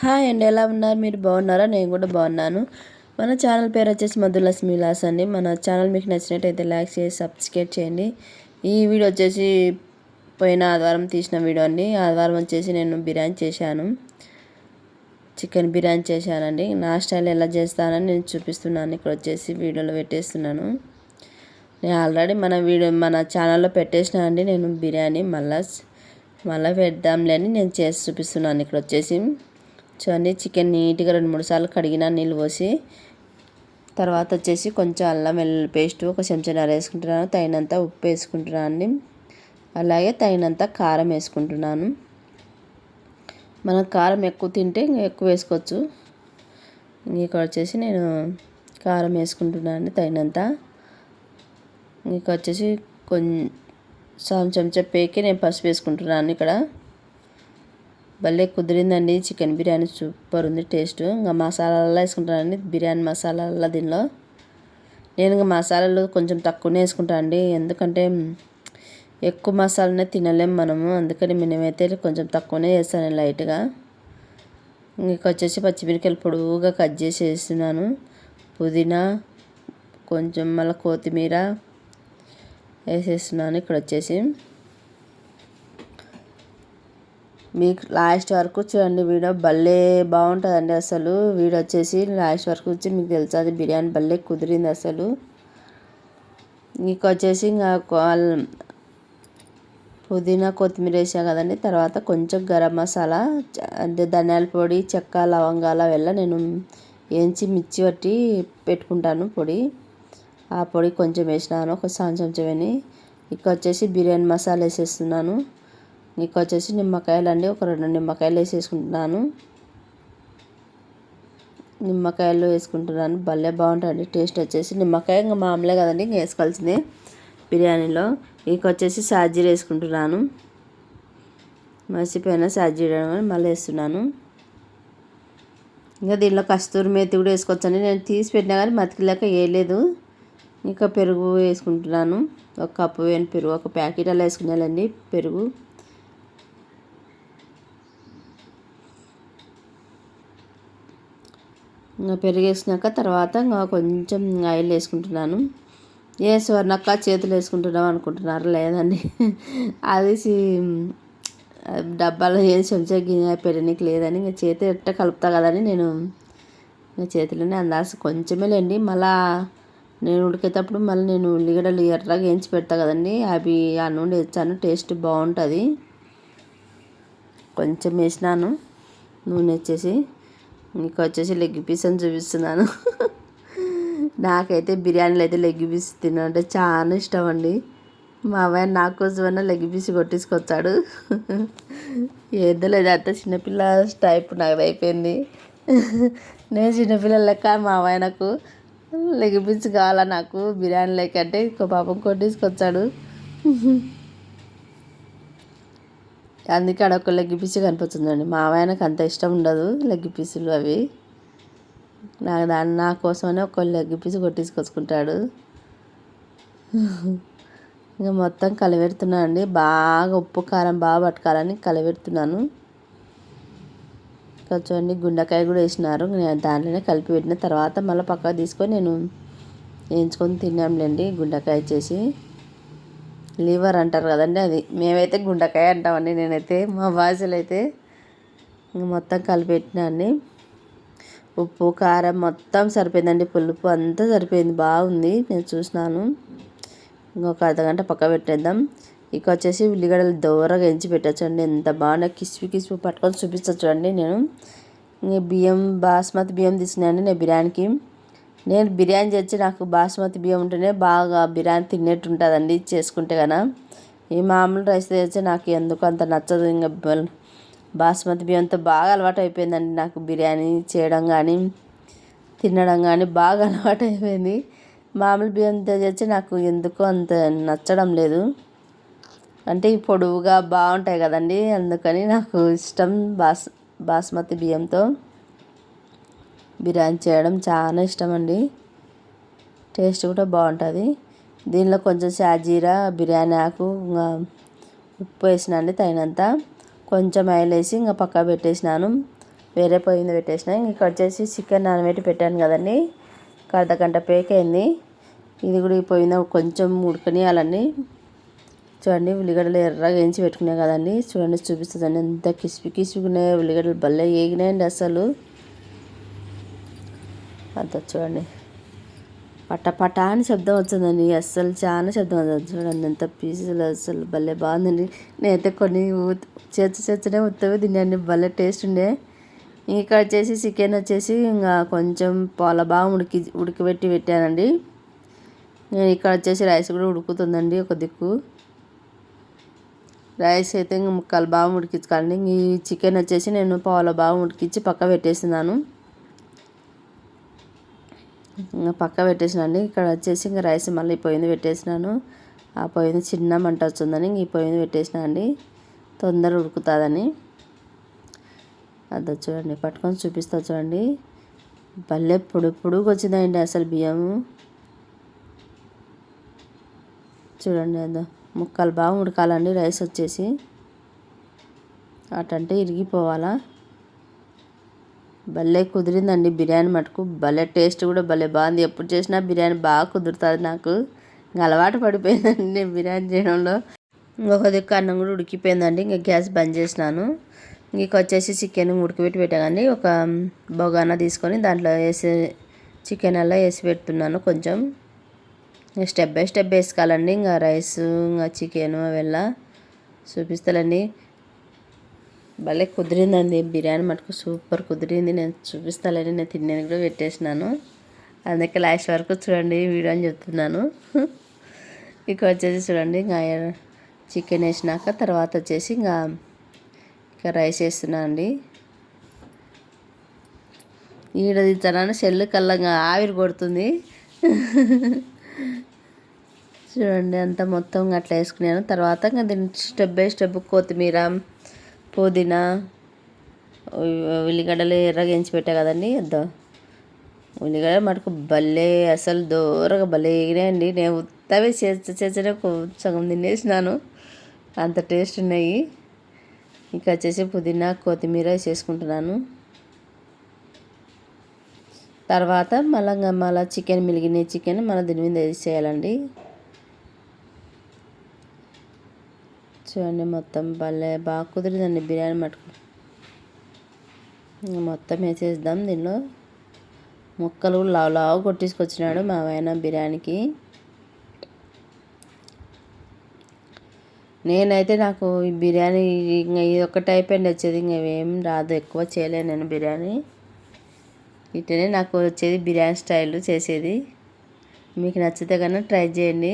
Hi అండి ఎలా ఉన్నారు? మీరు బాగున్నారా? నేను కూడా బాగున్నాను. మన ఛానల్ పేరు వచ్చేసి మధులక్ష్మి విలాస్ అండి. మన ఛానల్ మీకు నచ్చినట్టయితే లైక్ చేసి సబ్స్క్రైబ్ చేయండి. ఈ వీడియో వచ్చేసి పోయిన ఆదివారం తీసిన వీడియో అండి. ఆదివారం వచ్చేసి నేను బిర్యానీ చేశాను. చికెన్ బిర్యానీ చేశానండి. నా స్టైల్ ఎలా చేస్తానని నేను చూపిస్తున్నాను. ఇక్కడ వచ్చేసి వీడియోలో పెట్టేస్తున్నాను. నేను ఆల్రెడీ మన వీడియో మన ఛానల్లో పెట్టేసిన అండి నేను బిర్యానీ మళ్ళా మళ్ళీ పెడదాంలే అని నేను చేసి చూపిస్తున్నాను. ఇక్కడ వచ్చేసి చూడండి చికెన్ నీట్గా రెండు మూడు సార్లు కడిగిన నీళ్ళు పోసి తర్వాత వచ్చేసి కొంచెం అల్లం వెల్లుల్లి పేస్ట్ ఒక చెంచాన్నర వేసుకుంటున్నాను. తగినంత ఉప్పు వేసుకుంటున్నాను. అండి అలాగే తగినంత కారం వేసుకుంటున్నాను. మనం కారం ఎక్కువ తింటే ఎక్కువ వేసుకోవచ్చు. ఇక్కడ వచ్చేసి నేను కారం వేసుకుంటున్నాను అండి తగినంత. ఇంకా వచ్చేసి కొంచెం చెంచా పేకి నేను పసుపు వేసుకుంటున్నాను ఇక్కడ. భలే కుదిరిందండి చికెన్ బిర్యానీ సూపర్ ఉంది టేస్ట్. ఇంకా మసాలాల్లో వేసుకుంటానండి. బిర్యానీ మసాలాల్లో దీనిలో. నేను ఇంకా మసాలాలు కొంచెం తక్కువనే వేసుకుంటాను అండి. ఎందుకంటే ఎక్కువ మసాలానే తినలేము మనము. అందుకని మేమైతే కొంచెం తక్కువనే చేస్తాను లైట్గా. ఇంకా వచ్చేసి పచ్చిమిరకాయలు పొడువుగా కట్ చేసి వేస్తున్నాను. పుదీనా కొంచెం మళ్ళీ కొత్తిమీర వేసేస్తున్నాను. ఇక్కడ వచ్చేసి మీకు లాస్ట్ వరకు చూడండి వీడియో భలే బాగుంటుందండి అసలు. వీడియో వచ్చేసి లాస్ట్ వరకు వచ్చి మీకు తెలుసు బిర్యానీ భలే కుదిరింది అసలు. మీకు వచ్చేసి ఇంకా పుదీనా కొత్తిమీర వేసా కదండి తర్వాత కొంచెం గరం మసాలా అంటే ధనియాల పొడి చెక్క లవంగాల వెళ్ళ నేను వేయించి మిర్చి పట్టి పెట్టుకుంటాను పొడి. ఆ పొడి కొంచెం వేసినాను ఒక సాంగ్ చెంచమని ఇక వచ్చేసి బిర్యానీ మసాలా వేసేస్తున్నాను. ఇంక వచ్చేసి నిమ్మకాయలు అండి ఒక రెండు నిమ్మకాయలు వేసేసుకుంటున్నాను. నిమ్మకాయలు వేసుకుంటున్నాను. భలే బాగుంటుంది టేస్ట్ వచ్చేసి నిమ్మకాయ ఇంకా మామూలే కదండి ఇంకా వేసుకోవాల్సిందే. బిర్యానీలో. ఇంక వచ్చేసి సాజీర వేసుకుంటున్నాను. మర్చిపోయిన సాజీర మళ్ళీ వేస్తున్నాను. ఇంకా దీనిలో కస్తూరి మేతి కూడా వేసుకోవచ్చండి. నేను తీసి పెట్టినా కానీ మతికిలేక వేయలేదు. ఇంకా పెరుగు వేసుకుంటున్నాను. ఒక కప్పు వేయని పెరుగు ఒక ప్యాకెట్ అలా వేసుకునేయాలండి. పెరుగు. పెరిగేసినాక తర్వాత ఇంకా కొంచెం ఆయిల్ వేసుకుంటున్నాను. ఏ స్వర్ణక్క చేతులు వేసుకుంటున్నాం అనుకుంటున్నారు? లేదండి. అది డబ్బాలో వేసి చెంచా గిన్నె లేదని ఇంకా చేతి ఎట్ట కలుపుతా కదని నేను ఇంకా చేతిలోనే అందాల్సి కొంచెమే లేండి. మళ్ళా నేను ఉడికేటప్పుడు మళ్ళీ నేను ఉల్లిగడ్డలు ఎర్రగా వేయించి పెడతా కదండి. అవి ఆ నూనె వేసాను టేస్ట్ బాగుంటుంది. కొంచెం వేసినాను. నూనె వచ్చేసి మీకు వచ్చేసి లెగ్ పీస్ అని చూపిస్తున్నాను. నాకైతే బిర్యానీలు అయితే లెగ్ పీస్ తినంటే చాలా ఇష్టం అండి మా అమ్మాయి నా కోసమైనా లెగ్ పీస్ కొట్టించుకొచ్చాడు ఏదో లేదు అంత చిన్నపిల్ల టైప్ నాకు అయిపోయింది నేను చిన్నపిల్లల లెక్క మా అమ్మాయి నాకు లెగ్ పీస్ కావాలా నాకు బిర్యానీ లెక్క అంటే ఇంకో పాపం కొట్టించుకొచ్చాడు అందుకే ఆడ ఒక లెగ్ పీస్ కనిపిస్తుందండి. మా ఆయనకు అంత ఇష్టం ఉండదు లెగ్ పీసులు అవి. నాకు దాన్ని నా కోసమనే ఒక లెగ్ పీస్ కొట్టించుకొచ్చుకుంటాడు ఇంకా మొత్తం కలిపెడుతున్నాను అండి. బాగా ఉప్పు కారం బాగా పట్టుకోవాలని కలిపెడుతున్నాను. కొంచెం గుండెకాయ కూడా వేసినారు. నేను దాంట్లోనే కలిపి పెట్టిన తర్వాత మళ్ళీ పక్కకు తీసుకొని నేను వేయించుకొని తిన్నాంలేండి గుండెకాయ చేసి. లివర్ అంటారు కదండి అది. మేమైతే గుండెకాయ అంటామండి నేనైతే. మా భాషలో అయితే మొత్తం కలిపెట్టినా అండి. ఉప్పు కారం మొత్తం సరిపోయిందండి. పులుపు అంతా సరిపోయింది. బాగుంది. నేను చూసినాను. ఇంకొక అర్ధగంట పక్క పెట్టేద్దాం. ఇక వచ్చేసి ఉల్లిగడ్డలు దూరగా ఎంచి పెట్టచ్చండి. ఎంత బాగా కిస్పి కిస్పి పట్టుకొని చూపించచ్చు అండి నేను. బియ్యం బాస్మతి బియ్యం తీసుకున్నాను నేను బిర్యానీకి. నేను బిర్యానీ చేసి నాకు బాస్మతి బియ్యం ఉంటేనే బాగా బిర్యానీ తిన్నట్టు ఉంటుందండి చేసుకుంటే కదా ఈ మామూలు రైస్ తెచ్చి నాకు ఎందుకు అంత నచ్చదు ఇంకా బాస్మతి బియ్యంతో బాగా అలవాటు అయిపోయిందండి నాకు బిర్యానీ చేయడం కానీ తినడం కానీ బాగా అలవాటు అయిపోయింది మామూలు బియ్యంతో చేసి నాకు ఎందుకు అంత నచ్చడం లేదు. అంటే ఈ పొడవుగా బాగుంటాయి కదండి అందుకని నాకు ఇష్టం బాస్ బాస్మతి బియ్యంతో. బిర్యానీ చేయడం చాలా ఇష్టం అండి టేస్ట్ కూడా బాగుంటుంది. దీనిలో కొంచెం షాజీరా బిర్యానీ ఆకు ఇంకా ఉప్పు వేసినండి తగినంత. కొంచెం ఆయిల్ వేసి ఇంకా పక్కా పెట్టేసినాను. వేరే పొయ్యి మీద పెట్టేసిన. ఇక్కడ వచ్చేసి చికెన్ నానబెట్టి పెట్టాను కదండి. ఒక అర్ధ గంట పేక్ అయింది. ఇది కూడా పోయింది కొంచెం ఉడకనియాలండి. చూడండి ఉల్లిగడ్డలు ఎర్రగా వేయించి పెట్టుకున్నాయి కదండి. చూడండి చూపిస్తుందండి. ఎంత కిసిపి కిసిపికున్నాయి ఉల్లిగడ్డలు భలే వేగినాయండి అసలు అంత చూడండి. పట పట అని శబ్దం వచ్చిందండి అస్సలు చాలా శబ్దం వచ్చింది చూడండి ఎంత పీసులు అసలు భలే బాగుందండి. నేనైతే కొన్ని చేర్చ చేర్చనే ఉత్తవి తిన్నాండి భలే టేస్ట్ ఉండే. ఇంకా వచ్చేసి చికెన్ వచ్చేసి ఇంకా కొంచెం పాల బాగా ఉడికి ఉడికిపెట్టి పెట్టానండి. నేను ఇక్కడ వచ్చేసి రైస్ కూడా ఉడుకుతుందండి ఒక దిక్కు. రైస్ అయితే ఇంకా ముక్కలు బాగా ఉడికించుకోవాలండి. ఈ చికెన్ వచ్చేసి నేను పాలు బాగా ఉడికించి పక్క పెట్టేసినాను పక్క పెట్టేసినండి. ఇక్కడ వచ్చేసి ఇంకా రైస్ మళ్ళీ పొయ్యింది పెట్టేసినాను. ఆ పొయ్యింది చిన్న మంట వచ్చిందని ఇంక ఈ పొయ్యింది పెట్టేసిన అండి తొందర ఉడుకుతుందని. అది చూడండి పట్టుకొని చూపిస్తా చూడండి. భలే పొడి పొడుగు వచ్చిందండి అసలు బియ్యము. చూడండి అదో ముక్కలు బాగా ఉడకాలండి రైస్ వచ్చేసి. అటంటే ఇరిగిపోవాలా. భలే కుదిరిందండి బిర్యానీ మటుకు. భలే టేస్ట్ కూడా భలే బాగుంది. ఎప్పుడు చేసినా బిర్యానీ బాగా కుదురుతుంది నాకు. ఇంకా అలవాటు పడిపోయిందండి నేను బిర్యానీ చేయడంలో. ఇంకొక దిక్కు అన్నం కూడా ఉడికిపోయిందండి. ఇంకా గ్యాస్ బంద్ చేసినాను. ఇంక వచ్చేసి చికెన్ ఉడకబెట్టి పెట్టానండి ఒక బొగాన తీసుకొని దాంట్లో వేసి చికెన్ అలా వేసి పెడుతున్నాను కొంచెం. స్టెప్ బై స్టెప్ వేసుకోవాలండి. ఇంకా రైస్ ఇంకా చికెన్ అవెల్లా చూపిస్తానండి భలే కుదిరిందండి. బిర్యానీ మటుకు సూపర్ కుదిరింది. నేను చూపిస్తానని నేను తిన్నాను కూడా పెట్టేసినాను. అందుకే లాస్ట్ వరకు చూడండి వీడియో అని చెప్తున్నాను. ఇక వచ్చేసి చూడండి ఇంకా చికెన్ వేసినాక తర్వాత వచ్చేసి ఇంకా ఇంకా రైస్ వేస్తున్నాను అండి. ఈడ తీస్తానని సెల్లు కల్లంగా ఆవిరి కొడుతుంది. చూడండి అంతా మొత్తం అట్లా వేసుకున్నాను. తర్వాత ఇంకా దీన్ని స్టెప్ బై స్టెప్ కొత్తిమీర పుదీనా ఉల్లిగడ్డలు ఎర్రగించి పెట్టా కదండి అద్దో. ఉల్లిగడ్డ మటుకు భలే అసలు దూరగా భలే ఎగినాయండి నేను ఉత్తవే చేసి చేసే సగం తినేసినాను. అంత టేస్ట్ ఉన్నాయి. ఇంకా వచ్చేసి పుదీనా కొత్తిమీర వేసేసుకుంటున్నాను. తర్వాత మళ్ళీ మళ్ళీ చికెన్ మిలిగిన చికెన్ మళ్ళీ దీని మీద వేసేయాలండి. చూడండి మొత్తం భలే బాగా కుదిరిందండి బిర్యానీ మటుకు. మొత్తం వేసేద్దాం దీనిలో? ముక్కలు లావు లావు కొట్టించుకొచ్చినాడు మా ఆయన బిర్యానీకి. నేనైతే నాకు ఈ బిర్యానీ ఇంకా ఇది ఒక టైప్ అండి వచ్చేది. ఇంకా ఏం రాదు ఎక్కువ చేయలేను నేను బిర్యానీ. ఇట్లనే నాకు వచ్చేది బిర్యానీ స్టైల్ చేసేది. మీకు నచ్చితే కన్నా ట్రై చేయండి.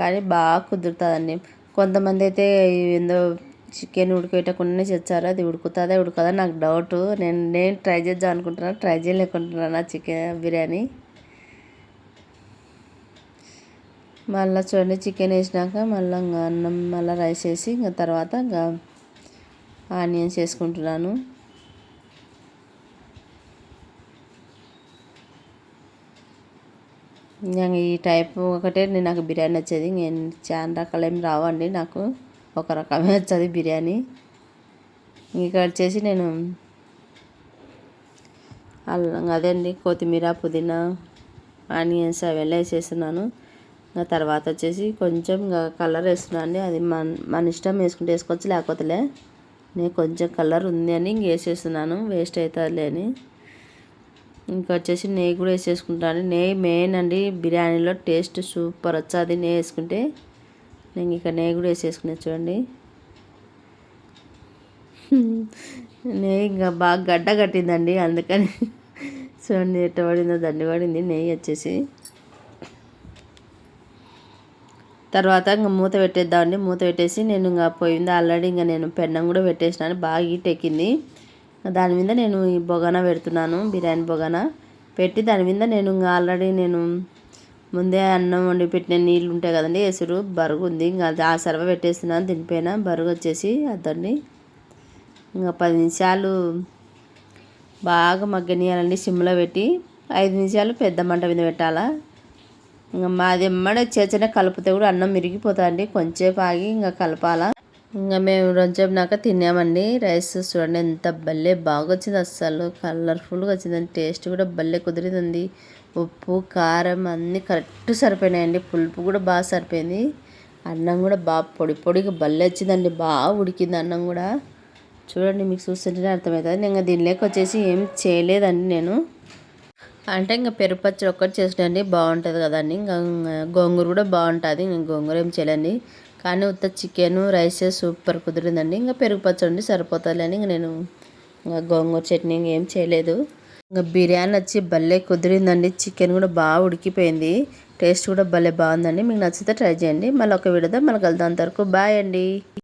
కానీ బాగా కుదురుతుందండి. కొంతమంది అయితే ఏందో చికెన్ ఉడకబెట్టకుండానే చేస్తారు అది ఉడుకుతుందా ఉడకదా నాకు డౌట్. నేను నేను ట్రై చేద్దాం అనుకుంటున్నాను ట్రై చేయలేకుంటున్నాను ఆ చికెన్ బిర్యానీ. మళ్ళీ చూడండి చికెన్ వేసినాక మళ్ళీ ఇంకా అన్నం మళ్ళీ రైస్ వేసి ఇంకా తర్వాత ఇంకా ఆనియన్స్ వేసుకుంటున్నాను. నేను ఈ టైప్ ఒకటే నేను నాకు బిర్యానీ వచ్చేది నేను చాలా రకాలు ఏమి రావండి నాకు. ఒక రకమే వచ్చేది బిర్యానీ. ఇక్కడ వచ్చేసి నేను అల్లం అదే అండి కొత్తిమీర పుదీనా ఆనియన్స్ అవన్నీ వేసేస్తున్నాను. ఇంకా తర్వాత వచ్చేసి కొంచెం ఇంకా కలర్ వేస్తున్నాను అండి. అది మన మన ఇష్టం వేసుకుంటే వేసుకోవచ్చు లేకపోతేలే. నేను కొంచెం కలర్ ఉంది అని ఇంక వేసేస్తున్నాను. వేస్ట్ అవుతుంది అని. ఇంకా వచ్చేసి నెయ్యి కూడా వేసేసుకుంటాను నెయ్యి మెయిన్ అండి. బిర్యానీలో టేస్ట్ సూపర్ వచ్చాది. నెయ్యి వేసుకుంటే నేను ఇక నెయ్యి కూడా వేసేసుకునే చూడండి. నెయ్యి ఇంకా బాగా గడ్డ కట్టిందండి. అందుకని చూడండి ఎట్ట పడిందో దండి పడింది. నెయ్యి వచ్చేసి తర్వాత ఇంకా మూత పెట్టేద్దామండి. మూత పెట్టేసి నేను ఇంకా పోయింది. ఆల్రెడీ ఇంకా నేను పెన్నం కూడా పెట్టేసినాను. బాగా హీట్ ఎక్కింది. దాని మీద నేను ఈ బొగన పెడుతున్నాను బిర్యానీ బొగన. పెట్టి దాని మీద నేను ఇంకా ఆల్రెడీ నేను ముందే అన్నం వండి పెట్టిన నీళ్ళు ఉంటాయి కదండి ఎసురు బరుగు ఉంది. ఇంకా ఆ సర్వ పెట్టేస్తున్నాను దీనిపైన బరుగు వచ్చేసి అద్దండి ఇంకా పది నిమిషాలు బాగా మగ్గనియాలండి సిమ్లో పెట్టి. ఐదు నిమిషాలు పెద్ద మంట మీద పెట్టాలా. ఇంకా మాది ఎమ్మడ చేసిన కలిపితే కూడా అన్నం మిరిగిపోతుందండి కొంచెంసేపు ఆగి ఇంకా కలపాలా. ఇంకా మేము రొంచేపునాక తిన్నామండి. రైస్ చూడండి ఎంత భలే బాగా వచ్చింది అస్సలు కలర్ఫుల్గా వచ్చిందండి. టేస్ట్ కూడా భలే కుదిరిందండి. ఉప్పు కారం అన్నీ కరెక్ట్ సరిపోయినాయండి. పులుపు కూడా బాగా సరిపోయింది. అన్నం కూడా బాగా పొడి పొడిగా భలే వచ్చిందండి. బాగా ఉడికింది అన్నం కూడా. చూడండి మీకు చూస్తుంటేనే అర్థమవుతుంది. ఇంకా దీనిలోకి వచ్చేసి ఏం చేయలేదండి నేను. అంటే ఇంకా పెరుగు పచ్చడి ఒక్కటి చేసినండి బాగుంటుంది కదండి. ఇంకా గోంగూర కూడా బాగుంటుంది. ఇంకా గోంగూర ఏం చేయలేండి కానీ ఉత్త చికెన్ రైస్ సూపర్ కుదిరిందండి. ఇంకా పెరుగు పచ్చడి సరిపోతుందని ఇంక నేను ఇంకా గోంగూర చట్నీ ఏం చేయలేదు. ఇంకా బిర్యానీ వచ్చి భలే కుదిరిందండి. చికెన్ కూడా బాగా ఉడికిపోయింది. టేస్ట్ కూడా భలే బాగుందండి. మీకు నచ్చితే ట్రై చేయండి. మళ్ళీ ఒక వీడియోతో మళ్ళీ కలుద్దాం. అంతవరకు బాయ్ అండి.